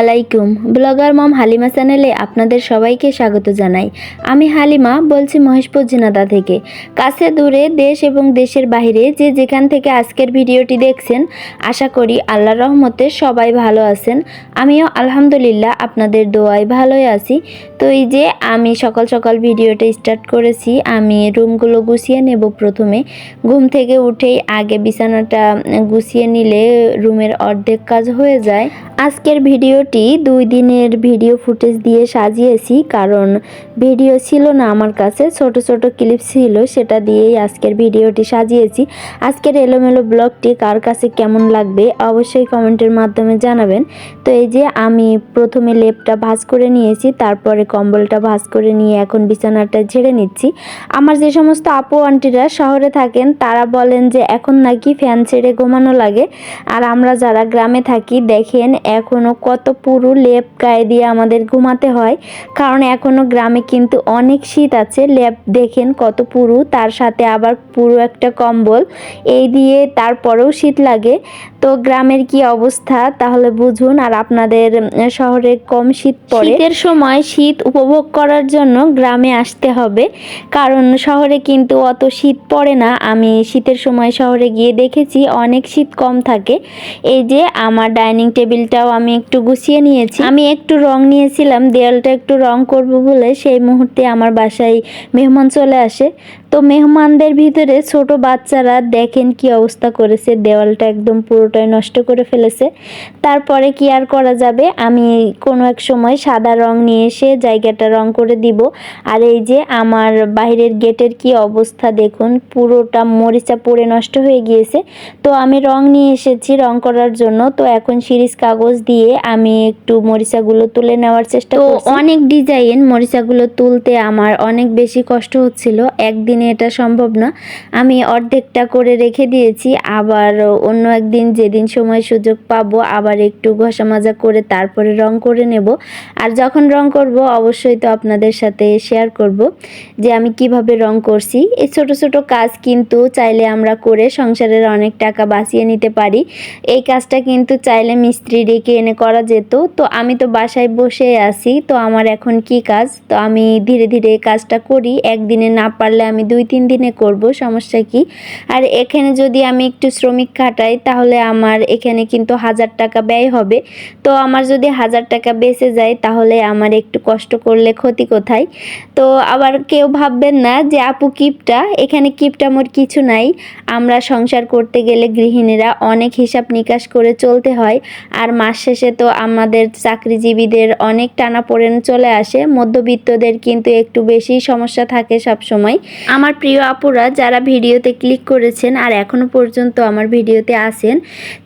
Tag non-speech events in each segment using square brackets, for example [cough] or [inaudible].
আলাইকুম। ব্লগার মম হালিমা চ্যানেলে আপনাদের সবাইকে স্বাগত জানাই। আমি হালিমা, বলছি মহেশপুর জিনাদা থেকে। কাছে দূরে দেশ এবং দেশের বাইরে যে যেখান থেকে আজকের ভিডিওটি দেখছেন, আশা করি আল্লাহ রহমতে সবাই ভালো আছেন। আমিও আলহামদুলিল্লাহ আপনাদের দোয়ায় ভালোই আছি। তো এই যে আমি সকাল সকাল ভিডিওটা স্টার্ট করেছি, আমি রুমগুলো গুছিয়ে নেব প্রথমে। ঘুম থেকে উঠেই আগে বিছানাটা গুছিয়ে নিলে রুমের অর্ধেক কাজ হয়ে যায়। আজকের ভিডিওটি দুই দিনের ভিডিও ফুটেজ দিয়ে সাজিয়েছি, কারণ ভিডিও ছিল না আমার কাছে, ছোট ছোট ক্লিপ ছিল, সেটা দিয়েই আজকের ভিডিওটি সাজিয়েছি। আজকের এলোমেলো ব্লগটি কার কাছে কেমন লাগবে অবশ্যই কমেন্টের মাধ্যমে জানাবেন। তো এই যে আমি প্রথমে লেপটা ভাঁজ করে নিয়েছি, তারপরে কম্বলটা ভাঁজ করে নিয়ে এখন বিছানাটা ঝেড়ে নিচ্ছি। আমার যে সমস্ত আপু, আন্টিরা শহরে থাকেন, তারা বলেন যে এখন নাকি ফ্যান ছেড়ে ঘুমানো লাগে। আর আমরা যারা গ্রামে থাকি, দেখেন এখনও কত পুরু লেপ গায়ে দিয়ে আমাদের ঘুমাতে হয়। কারণ এখনও গ্রামে কিন্তু অনেক শীত আছে। লেপ দেখেন কত পুরু, তার সাথে আবার পুরো একটা কম্বল। এই দিয়ে তারপরেও শীত লাগে। তো গ্রামের কি অবস্থা? তাহলে বুঝুন, আর আপনাদের শহরে কম শীত পড়ে। শীতের সময় শীত উপভোগ করার জন্য গ্রামে আসতে হবে। কারণ শহরে কিন্তু অত শীত পড়ে না। আমি শীতের সময় শহরে গিয়ে দেখেছি, অনেক শীত কম থাকে। এই যে আমার ডাইনিং টেবিলটাও আমি একটু গুছিয়ে নিয়েছি। আমি একটু রং নিয়েছিলাম, দেয়ালটা একটু রং করব বলে সেই মুহূর্তে আমার বাসায় মেহমান চলে আসে। তো মেহমানদের ভিতরে ছোট বাচ্চারা দেখেন কি অবস্থা করেছে দেওয়ালটা একদম পুরোটাই নষ্ট করে ফেলেছে। তারপরে কি আর করা যাবে? আমি কোনো এক সময় সাদা রং নিয়ে এসে জায়গাটা রং করে দিব। আর এই যে আমার বাইরের গেটের কি অবস্থা দেখুন পুরোটা মরিচা পড়ে নষ্ট হয়ে গিয়েছে। তো আমি রং নিয়ে এসেছি রং করার জন্য। তো এখন সিরিজ কাগজ দিয়ে আমি একটু মরিচাগুলো তুলে নেওয়ার চেষ্টা তো অনেক ডিজাইন মরিচাগুলো তুলতে আমার অনেক বেশি কষ্ট হচ্ছিল। একদিনে এটা সম্ভব না। আমি অর্ধেকটা করে রেখে দিয়েছি, আবার অন্য একদিন যেদিন সময় সুযোগ পাবো আবার একটু ঘষা মাজা করে তারপরে রং করে নেব। আর যখন রং করব, অবশ্যই তো আপনাদের সাথে শেয়ার করব যে আমি কীভাবে রং করছি। এই ছোট ছোট কাজ কিন্তু চাইলে আমরা করে সংসারের অনেক টাকা বাঁচিয়ে নিতে পারি। এই কাজটা কিন্তু চাইলে মিস্ত্রি ডেকে এনে করা যেত। তো আমি তো বাসায় বসে আছি, তো আমার এখন কি কাজ? তো আমি ধীরে ধীরে কাজটা করি। একদিনে না পারলে আমি দুই, তিন দিনে করব, সমস্যা কি? আর এখানে যদি আমি একটু শ্রমিক খাটাই, তাহলে আমার এখানে কিন্তু হাজার টাকা ব্যয় হবে। তো আমার যদি হাজার টাকা বেঁচে যায়, তাহলে আমার একটু কষ্ট করলে ক্ষতি কোথায়? তো আবার কেউ ভাববেন না যে, আপু, কিপটা? এখানে কিপটা মোর কিছু নাই। আমরা সংসার করতে গেলে গৃহিণীরা অনেক হিসাব নিকাশ করে চলতে হয়। আর মাস শেষে তো আমাদের চাকরিজীবীদের অনেক টানা পড়েন চলে আসে। মধ্যবিত্তদের কিন্তু একটু বেশি সমস্যা থাকে সব সময় আমার প্রিয় আপুরা যারা ভিডিওতে ক্লিক করেছেন আর এখনও পর্যন্ত আমার ভিডিওতে আসেন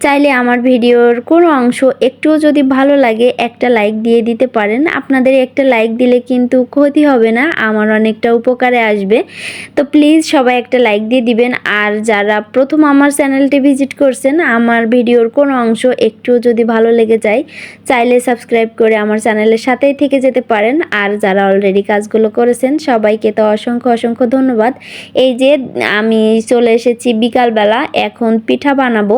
চাইলে আমার ভিডিওর কোনো অংশ একটুও যদি ভালো লাগে একটা লাইক দিয়ে দিতে পারেন। আপনাদের একটা লাইক দিলে কিন্তু ক্ষতি হবে না, আমার অনেকটা উপকারে আসবে। তো প্লিজ সবাই একটা লাইক দিয়ে দিবেন। আর যারা প্রথম আমার চ্যানেলটি ভিজিট করছেন, আমার ভিডিওর কোনো অংশ একটুও যদি ভালো লেগে যায়, চাইলে সাবস্ক্রাইব করে আমার চ্যানেলের সাথেই থেকে যেতে পারেন। আর যারা অলরেডি কাজগুলো করেছেন, সবাইকে তো অসংখ্য অসংখ্য ধন্যবাদ। এই যে আমি চলে এসেছি বিকালবেলা, এখন পিঠা বানাবো।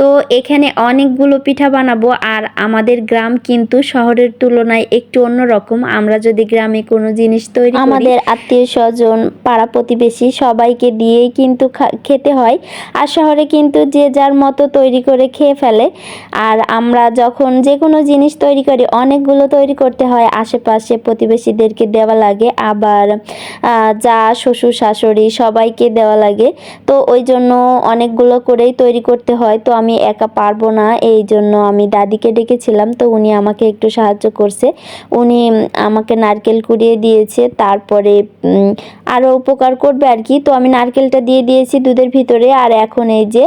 তো এখানে অনেকগুলো পিঠা বানাবো আর আমাদের গ্রাম কিন্তু শহরের তুলনায় একটু অন্যরকম। আমরা যদি গ্রামে কোনো জিনিস তৈরি আমাদের আত্মীয় স্বজন, পাড়া প্রতিবেশী সবাইকে দিয়েই কিন্তু খেতে হয়। আর শহরে কিন্তু যে যার মতো তৈরি করে খেয়ে ফেলে। আর আমরা যখন যে কোনো জিনিস তৈরি করি, অনেকগুলো তৈরি করতে হয়। আশেপাশে প্রতিবেশীদেরকে দেওয়া লাগে। আবার যা শ্বশুর শাশুড়ি সবাইকে দেওয়া লাগে। তো ওই জন্য অনেকগুলো করেই তৈরি করতে হয়। তো আমি একা পারব না এই জন্য আমি দাদিকে ডেকেছিলাম। তো উনি আমাকে একটু সাহায্য করছে। উনি আমাকে নারকেল কুড়িয়ে দিয়েছে। তারপরে আরও উপকার করবে আর কি। তো আমি নারকেলটা দিয়ে দিয়েছি দুধের ভিতরে। আর এখন এই যে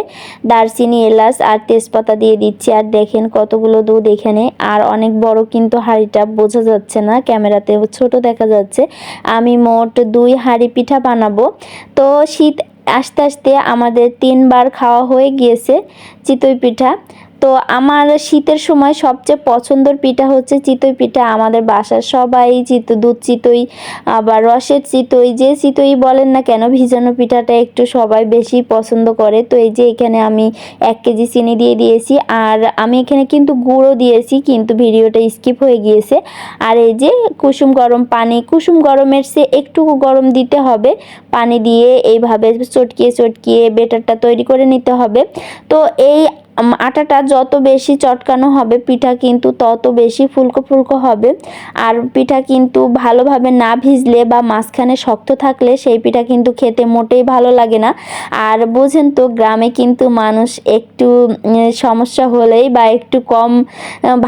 দারচিনি, এলাচ আর তেজপাতা দিয়ে দিচ্ছি। আর দেখেন কতগুলো দুধ এখানে। আর অনেক বড় কিন্তু হাঁড়িটা, বোঝা যাচ্ছে না। ক্যামেরাতে ছোট দেখা যাচ্ছে। আমি মোট দুই হাঁড়ি পিঠা বানাবো। তো শীত আস্তে আস্তে আমাদের তিনবার খাওয়া হয়ে গিয়েছে চিতই পিঠা। তো আমার শীতের সময় সবচেয়ে পছন্দের পিঠা হচ্ছে চিতই পিঠা। আমাদের বাসার সবাই চিত দুধ চিতই, আবার রসের চিতই, যে চিতই বলেন না কেন, ভিজানো পিঠাটা একটু সবাই বেশি পছন্দ করে। তো এই যে এখানে আমি এক কেজি চিনি দিয়ে দিয়েছি, আর আমি এখানে কিন্তু গুঁড়ো দিয়েছি, কিন্তু ভিডিওটা স্কিপ হয়ে গিয়েছে। আর এই যে কুসুম গরম পানি, কুসুম গরমের সে একটু গরম দিতে হবে। পানি দিয়ে এইভাবে চটকিয়ে চটকিয়ে বেটারটা তৈরি করে নিতে হবে। তো এই আটাটা যত বেশি চটকানো হবে পিঠা কিন্তু তত বেশি ফুলকো ফুলকো হবে। আর পিঠা কিন্তু ভালোভাবে না ভিজলে বা মাঝখানে শক্ত থাকলে সেই পিঠা কিন্তু খেতে মোটেই ভালো লাগে না। আর বোঝেন তো, গ্রামে কিন্তু মানুষ একটু সমস্যা হলেই বা একটু কম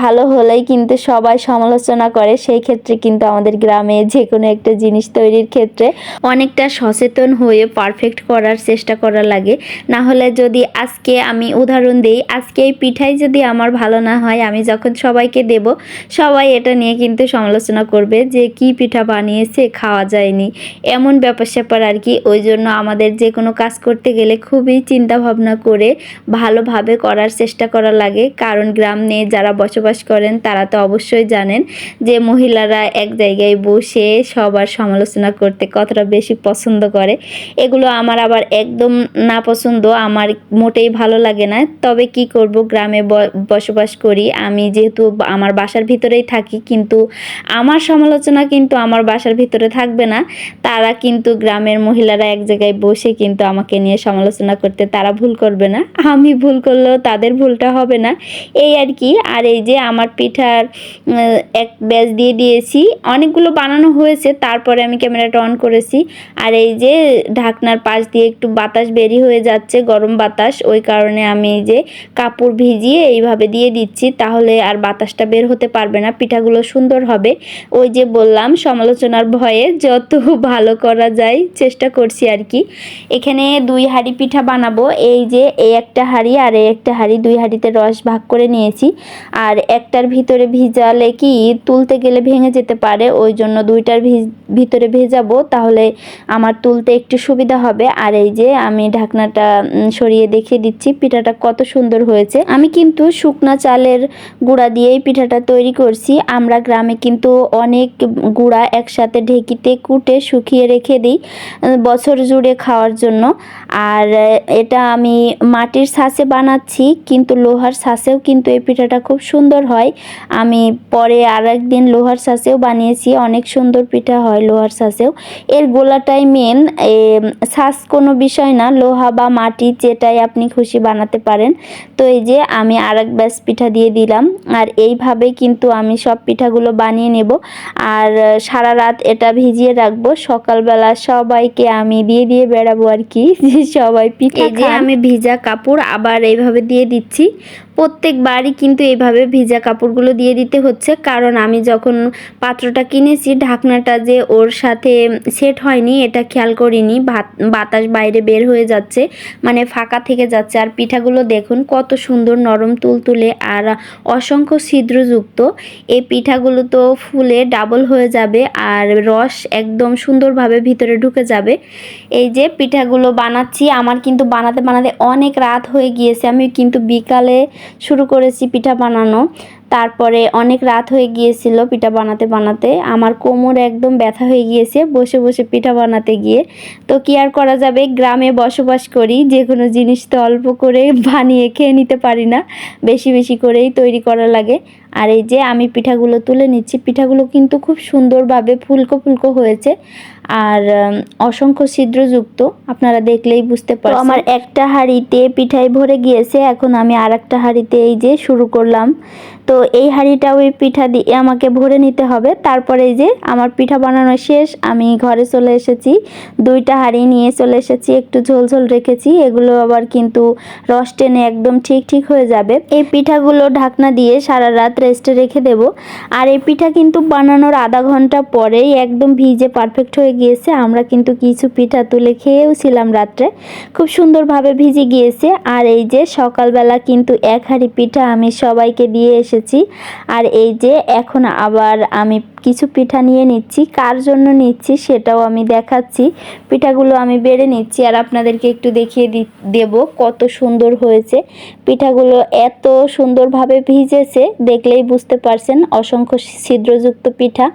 ভালো হলেই কিন্তু সবাই সমালোচনা করে। সেই ক্ষেত্রে কিন্তু আমাদের গ্রামে যে কোনো একটা জিনিস তৈরির ক্ষেত্রে অনেকটা সচেতন হয়ে পারফেক্ট করার চেষ্টা করা লাগে। না হলে যদি আজকে আমি উদাহরণ দিই আজকে এই পিঠাই যদি আমার ভালো না হয়, আমি যখন সবাইকে দেব, সবাই এটা নিয়ে কিন্তু সমালোচনা করবে যে কি পিঠা বানিয়েছে, খাওয়া যায়নি। এমন ব্যাপার স্যাপার আর কি। ওই জন্য আমাদের যে কোনো কাজ করতে গেলে খুবই চিন্তা ভাবনা করে ভালোভাবে করার চেষ্টা করা লাগে। কারণ গ্রাম নিয়ে যারা বসবাস করেন, তারা তো অবশ্যই জানেন যে মহিলারা এক জায়গায় বসে সবার সমালোচনা করতে কতটা বেশি পছন্দ করে। এগুলো আমার আবার একদম না পছন্দ, আমার মোটেই ভালো লাগে না। তবে কি করব, গ্রামে বসবাস করি। আমি যেহেতু আমার বাসার ভিতরেই থাকি, কিন্তু আমার সমালোচনা কিন্তু আমার বাসার ভিতরে থাকবে না। তারা কিন্তু গ্রামের মহিলারা এক জায়গায় বসে কিন্তু আমাকে নিয়ে সমালোচনা করতে, তারা ভুল করবে না। আমি ভুল করলেও তাদের ভুলটা হবে না। এই আর কি। আর এই যে আমার পিঠার এক ব্যাচ দিয়ে দিয়েছি। অনেকগুলো বানানো হয়েছে, তারপরে আমি ক্যামেরাটা অন করেছি। আর এই যে ঢাকনার পাশ দিয়ে একটু বাতাস বেরি হয়ে যাচ্ছে, গরম বাতাস। ওই কারণে আমি এই যে কাপড় ভিজিয়ে এইভাবে দিয়ে দিচ্ছি, তাহলে আর বাতাসটা বের হতে পারবে না, পিঠাগুলো সুন্দর হবে। ওই যে বললাম, সমালোচনার ভয়ে যত ভালো করা যায় চেষ্টা করছি আর কি। এখানে দুই হাঁড়ি পিঠা বানাবো, এই যে এই একটা হাঁড়ি আর এই একটা হাঁড়ি দুই হাঁড়িতে রস ভাগ করে নিয়েছি। আর একটার ভিতরে ভিজালে কি তুলতে গেলে ভেঙে যেতে পারে, ওই জন্য দুইটার ভিতরে ভেজাবো, তাহলে আমার তুলতে একটু সুবিধা হবে। আর এই যে আমি ঢাকনাটা সরিয়ে দেখিয়ে দিচ্ছি, পিঠাটা কত সুন্দর হয়েছে। আমি কিন্তু শুকনা চালের গুঁড়া দিয়েই পিঠাটা তৈরি করছি। আমরা গ্রামে কিন্তু অনেক গুঁড়া একসাথে ঢেকিতে কুটে শুকিয়ে রেখে দিই, বছর জুড়ে খাওয়ার জন্য। আর এটা আমি মাটির ছাঁচে বানাচ্ছি, কিন্তু লোহার ছাঁচেও কিন্তু এই পিঠাটা খুব সুন্দর হয়। আমি পরে আর একদিন লোহার ছাঁচেও বানিয়েছি, অনেক সুন্দর পিঠা হয় লোহার ছাঁচেও এর গোলাটাই মেন ছাঁচ কোনো বিষয় না, লোহা বা মাটি যেটাই আপনি খুশি বানাতে পারেন। তো এই যে আমি আর এক ব্যাস পিঠা দিয়ে দিলাম। আর এইভাবে কিন্তু আমি সব পিঠাগুলো বানিয়ে নেব। আর সারা রাত এটা ভিজিয়ে রাখব। সকালবেলা সবাইকে আমি দিয়ে দিয়ে বেড়াবো আর কি। যে [laughs] সবাই পিঠা এই যে আমি ভিজা কাপড় আবার এইভাবে দিয়ে দিচ্ছি। প্রত্যেকবারই কিন্তু এইভাবে ভিজা কাপড়গুলো দিয়ে দিতে হচ্ছে। কারণ আমি যখন পাত্রটা কিনেছি, ঢাকনাটা যে ওর সাথে সেট হয়নি, এটা খেয়াল করিনি। ভাত, বাতাস বাইরে বের হয়ে যাচ্ছে মানে ফাঁকা থেকে যাচ্ছে। আর পিঠাগুলো দেখুন, কত সুন্দর নরম তুলতুলে আর অসংখ্য ছিদ্রযুক্ত। এই পিঠাগুলো তো ফুলে ডাবল হয়ে যাবে আর রস একদম সুন্দরভাবে ভিতরে ঢুকে যাবে। এই যে পিঠাগুলো বানাচ্ছি, আমার কিন্তু বানাতে বানাতে অনেক রাত হয়ে গিয়েছে। আমি কিন্তু বিকালে শুরু করেছি পিঠা বানানো। তারপরে অনেক রাত হয়ে গিয়েছিল পিঠা বানাতে বানাতে। আমার কোমর একদম ব্যথা হয়ে গিয়েছে বসে বসে পিঠা বানাতে গিয়ে। তো কি আর করা যাবে? গ্রামে বসবাস করি যে কোনো জিনিস তো অল্প করে বানিয়ে খেয়ে নিতে পারি না বেশি বেশি করেই তৈরি করা লাগে। আর এই যে আমি পিঠাগুলো তুলে নিচ্ছি পিঠাগুলো কিন্তু খুব সুন্দরভাবে ফুলকো ফুলকো হয়েছে। আর অসংখ্য ছিদ্রযুক্ত আপনারা দেখলেই বুঝতে পারছেন। আমার একটা হাঁড়িতে পিঠাই ভরে গিয়েছে এখন আমি আর একটা হাঁড়িতে এই যে শুরু করলাম। তো এই হাঁড়িটা, ওই পিঠা দিয়ে আমাকে ভরে নিতে হবে। তারপরে যে আমার পিঠা বানানো শেষ, আমি ঘরে চলে এসেছি। দুইটা হাঁড়ি নিয়ে চলে এসেছি, একটু ঝোল ঝোল রেখেছি। এগুলো আবার কিন্তু রস টেনে একদম ঠিক ঠিক হয়ে যাবে। এই পিঠাগুলো ঢাকনা দিয়ে সারা রাত রেস্টে রেখে দেব। আর এই পিঠা কিন্তু বানানোর আধা ঘণ্টা পরেই একদম ভিজে পারফেক্ট হয়ে গিয়েছে। আমরা কিন্তু কিছু পিঠা তুলে খেয়েও ছিলাম রাত্রে। খুব সুন্দরভাবে ভিজে গিয়েছে। আর এই যে সকালবেলা কিন্তু এক হাঁড়ি পিঠা আমি সবাইকে দিয়ে এসেছি। করেছি আর এই যে এখন আবার আমি কিছু পিঠা নিয়ে নিচ্ছি। কার জন্য নিচ্ছি সেটাও আমি দেখাচ্ছি। পিঠাগুলো আমি বেড়ে নিচ্ছি আর আপনাদেরকে একটু দেখিয়ে দেব কত সুন্দর হয়েছে। পিঠাগুলো এত সুন্দরভাবে ভিজেছে, দেখলেই বুঝতে পারছেন অসংখ্য ছিদ্রযুক্ত পিঠা।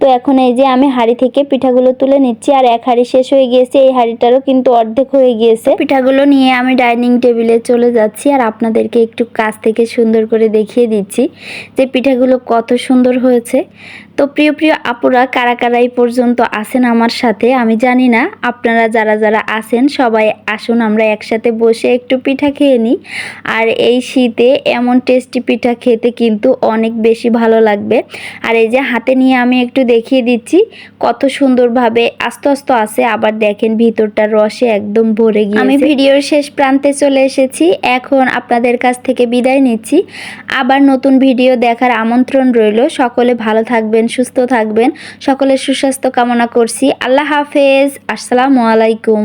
তো এখন এই যে আমি হাঁড়ি থেকে পিঠাগুলো তুলে নিচ্ছি আর এক হাঁড়ি শেষ হয়ে গিয়েছে, এই হাঁড়িটারও কিন্তু অর্ধেক হয়ে গিয়েছে। পিঠাগুলো নিয়ে আমি ডাইনিং টেবিলে চলে যাচ্ছি আর আপনাদেরকে একটু কাছ থেকে সুন্দর করে দেখিয়ে দিচ্ছি। যে পিঠাগুলো কত সুন্দর হয়েছে। তো প্রিয় প্রিয় আপুরা, কারা কারা এই পর্যন্ত আসেন আমার সাথে, আমি জানি না। আপনারা যারা যারা আসেন সবাই আসুন, আমরা একসাথে বসে একটু পিঠা খেয়ে নিই। আর এই শীতে এমন টেস্টি পিঠা খেতে কিন্তু অনেক বেশি ভালো লাগবে। আর এই যে হাতে নিয়ে আমি একটু দেখিয়ে দিচ্ছি, কত সুন্দরভাবে আস্তে আস্তে আছে, আবার দেখেন ভিতরটা রসে একদম ভরে গিয়ে আমি ভিডিওর শেষ প্রান্তে চলে এসেছি, এখন আপনাদের কাছ থেকে বিদায় নিচ্ছি। আবার নতুন ভিডিও দেখার আমন্ত্রণ রইল, সকলে ভালো থাকবেন সুস্থ থাকবেন। সকলের সুস্বাস্থ্য কামনা করছি। আল্লাহ হাফেজ। আসসালামু আলাইকুম।